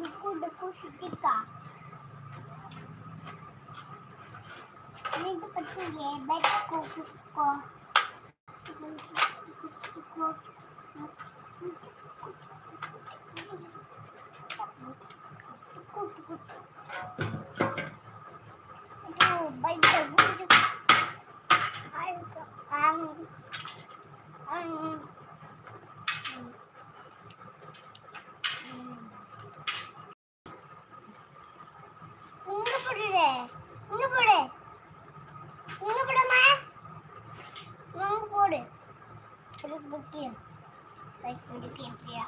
Duku duku sutika. Ini dapat ko gebet eh. ko kusko. Kusko. Kusko. Kusko. இங்க இங்க போடு. இங்க போடுமா? இங்க போடு. புக்கியம் லைக் முக்கியம் எப்படியா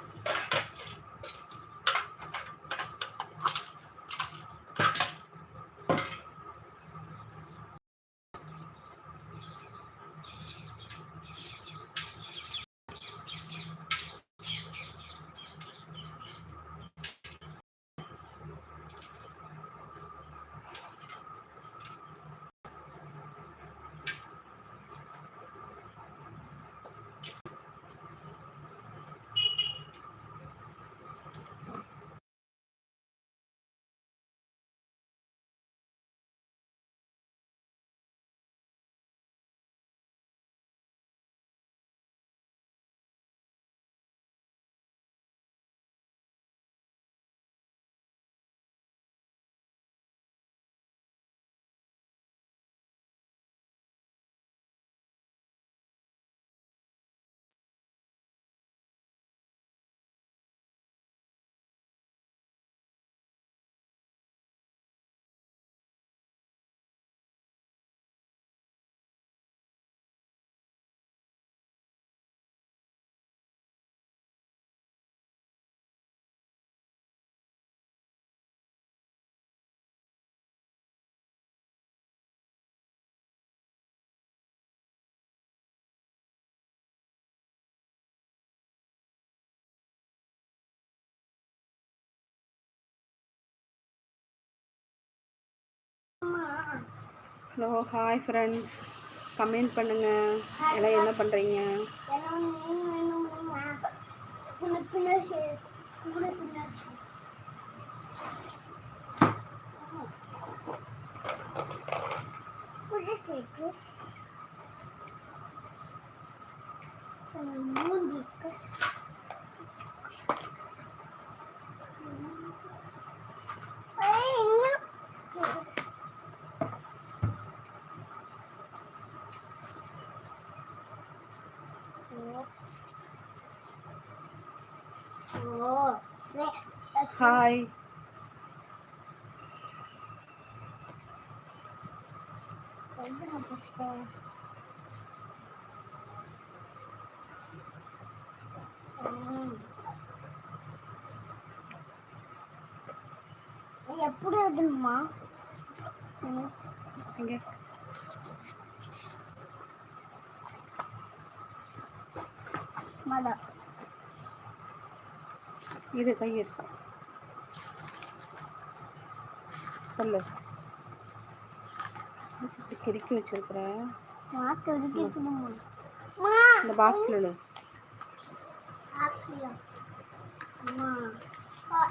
ஹலோ ஹாய் ஃப்ரெண்ட்ஸ் கமெண்ட் பண்ணுங்கள் எல்லாம் என்ன பண்ணுறீங்க எல்லாம் ஹாய். எப்படி அதுமா இங்கே. மதம் இது கை எடுத்து. சொல்லு. கிறுக்கி வச்சிருக்கிறேன் இந்த பாக்ஸில் இடு ஆக்சியா அம்மா அ-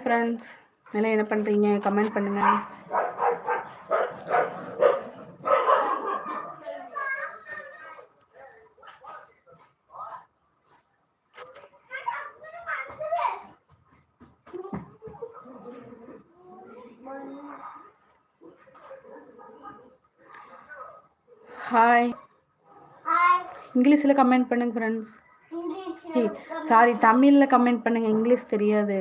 ஹாய் ஃப்ரெண்ட்ஸ் எல்லாம் என்ன பண்ணுறீங்க கமெண்ட் பண்ணுங்கள் ஹாய் இங்கிலீஷில் கமெண்ட் பண்ணுங்க ஃப்ரெண்ட்ஸ் சாரி தமிழில் கமெண்ட் பண்ணுங்க. இங்கிலீஷ் தெரியாது.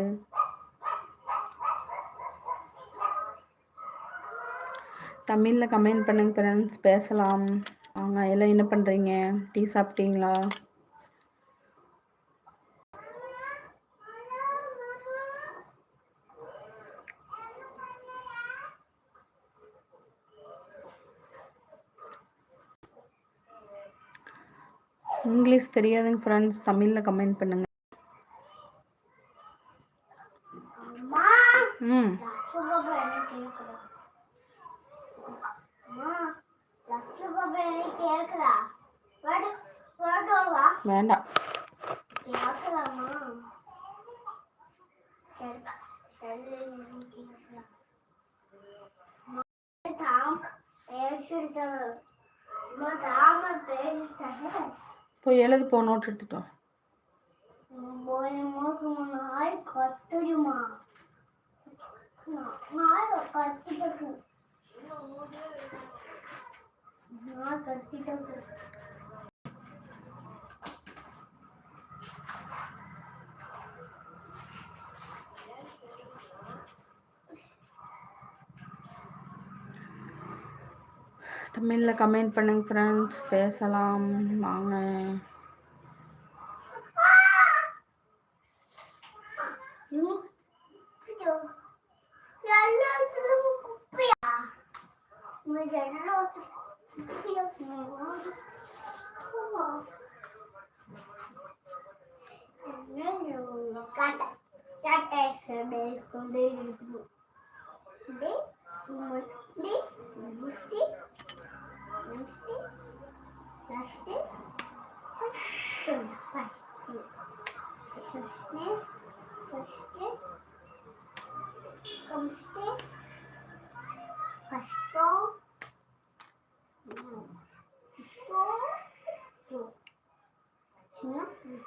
தமிழில் கமெண்ட் பண்ணுங்க ஃப்ரெண்ட்ஸ் பேசலாம். வாங்க எல்லாம் என்ன பண்ணுறீங்க டீ சாப்பிட்டீங்களா? இங்கிலீஷ் தெரியாதுங்க ஃப்ரெண்ட்ஸ் தமிழில் கமெண்ட் பண்ணுங்க. ம். பேசிட்டாரு போய் எழுது போ நோட் எடுத்துட்டோம் நாய் கத்திட்டு தமிழில் கமெண்ட் பண்ணுங்க ஃப்ரெண்ட்ஸ் பேசலாம் வாங்க 我捡绕着，不要停，然后。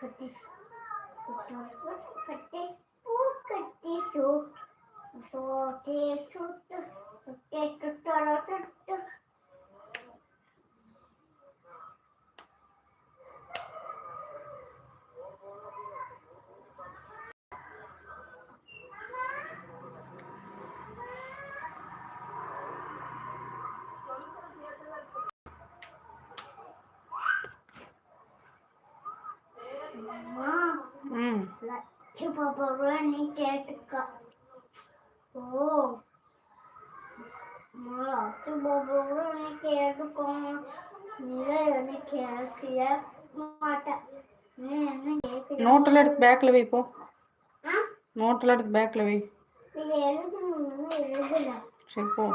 negative பாப்பா நீ கேட்டுக்க. ஓ. லட்சு பாப்பா நீ கேட்டுக்கோங்க நீ என்ன கேட்கவே மாட்டேன். நீ என்ன கேட்கல நோட்டெல்லாம் எடுத்து பேக்கில் வை போ. ஆ? நோட்டெல்லாம் எடுத்து பேக்கில் வை. நீ எழுதணும்னு எழுதல சரி போ.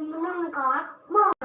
இது வந்து கேட்க கும்பிடுங்கக்கா